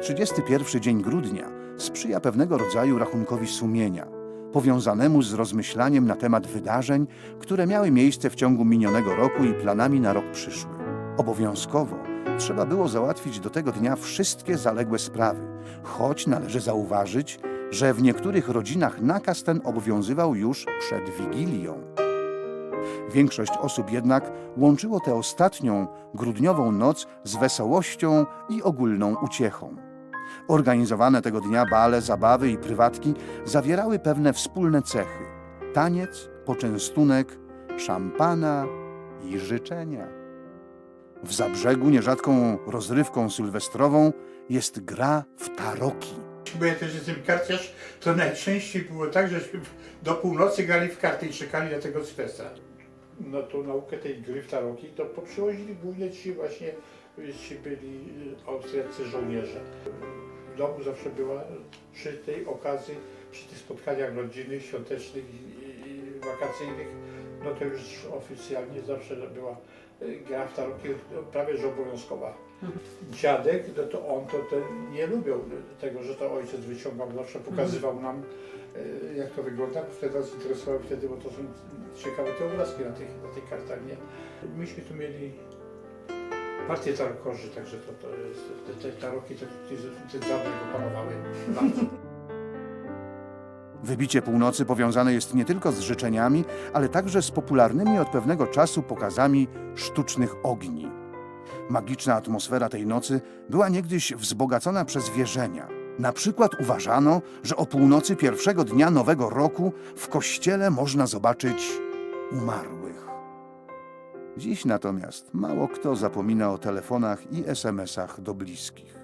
31 dzień grudnia sprzyja pewnego rodzaju rachunkowi sumienia, powiązanemu z rozmyślaniem na temat wydarzeń, które miały miejsce w ciągu minionego roku i planami na rok przyszły. Obowiązkowo trzeba było załatwić do tego dnia wszystkie zaległe sprawy, choć należy zauważyć, że w niektórych rodzinach nakaz ten obowiązywał już przed Wigilią. Większość osób jednak łączyło tę ostatnią, grudniową noc z wesołością i ogólną uciechą. Organizowane tego dnia bale, zabawy i prywatki zawierały pewne wspólne cechy: taniec, poczęstunek, szampana i życzenia. W Zabrzegu nierzadką rozrywką sylwestrową jest gra w taroki. Bo ja też jestem karciarz, to najczęściej było tak, że do północy grali w karty i czekali na tego Sylwestra. No tą naukę tej gry w taroki to poprzywozili głównie ci właśnie ci byli austriaccy żołnierze. W domu zawsze była przy tej okazji, przy tych spotkaniach rodzinnych, świątecznych i, wakacyjnych, no to już oficjalnie zawsze była y, gra w taroki prawie że obowiązkowa dziadek, no to on to, nie lubił tego, że to ojciec wyciągał, zawsze pokazywał nam e, jak to wygląda, wtedy nas interesowały wtedy, bo to są ciekawe te obrazki na tych, na tych kartach, nie? Myśmy tu mieli partię tarokorzy, także to, to jest, te, te taroki, te, te, opanowały bardzo. Wybicie północy powiązane jest nie tylko z życzeniami, ale także z popularnymi od pewnego czasu pokazami sztucznych ogni. Magiczna atmosfera tej nocy była niegdyś wzbogacona przez wierzenia. Na przykład uważano, że o północy pierwszego dnia nowego roku w kościele można zobaczyć umarłych. Dziś natomiast mało kto zapomina o telefonach i SMS-ach do bliskich.